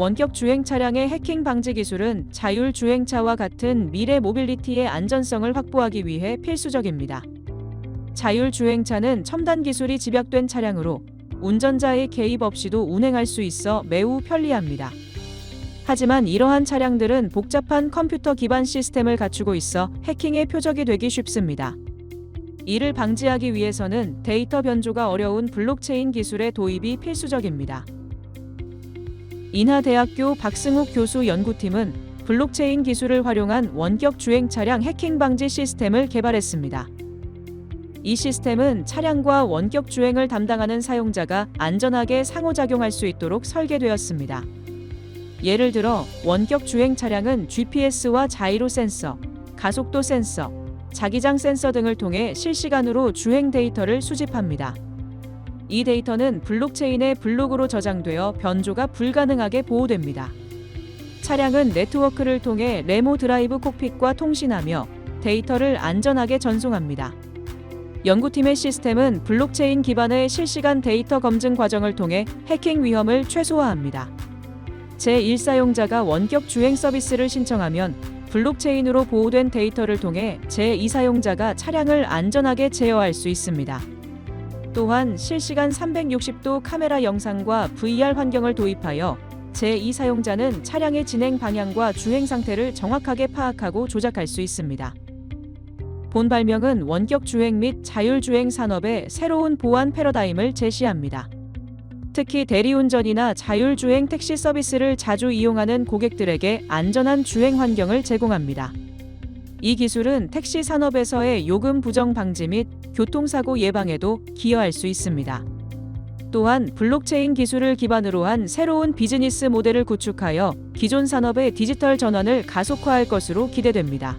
원격 주행 차량의 해킹 방지 기술은 자율 주행차와 같은 미래 모빌리티의 안전성을 확보하기 위해 필수적입니다. 자율 주행차는 첨단 기술이 집약된 차량으로 운전자의 개입 없이도 운행할 수 있어 매우 편리합니다. 하지만 이러한 차량들은 복잡한 컴퓨터 기반 시스템을 갖추고 있어 해킹의 표적이 되기 쉽습니다. 이를 방지하기 위해서는 데이터 변조가 어려운 블록체인 기술의 도입이 필수적입니다. 인하대학교 박승욱 교수 연구팀은 블록체인 기술을 활용한 원격 주행 차량 해킹 방지 시스템을 개발했습니다. 이 시스템은 차량과 원격 주행을 담당하는 사용자가 안전하게 상호작용할 수 있도록 설계되었습니다. 예를 들어 원격 주행 차량은 GPS와 자이로 센서, 가속도 센서, 자기장 센서 등을 통해 실시간으로 주행 데이터를 수집합니다. 이 데이터는 블록체인의 블록으로 저장되어 변조가 불가능하게 보호됩니다. 차량은 네트워크를 통해 레모 드라이브 콕핏과 통신하며 데이터를 안전하게 전송합니다. 연구팀의 시스템은 블록체인 기반의 실시간 데이터 검증 과정을 통해 해킹 위험을 최소화합니다. 제1사용자가 원격 주행 서비스를 신청하면 블록체인으로 보호된 데이터를 통해 제2사용자가 차량을 안전하게 제어할 수 있습니다. 또한 실시간 360도 카메라 영상과 VR 환경을 도입하여 제2 사용자는 차량의 진행 방향과 주행 상태를 정확하게 파악하고 조작할 수 있습니다. 본 발명은 원격 주행 및 자율주행 산업의 새로운 보안 패러다임을 제시합니다. 특히 대리운전이나 자율주행 택시 서비스를 자주 이용하는 고객들에게 안전한 주행 환경을 제공합니다. 이 기술은 택시 산업에서의 요금 부정 방지 및 교통사고 예방에도 기여할 수 있습니다. 또한 블록체인 기술을 기반으로 한 새로운 비즈니스 모델을 구축하여 기존 산업의 디지털 전환을 가속화할 것으로 기대됩니다.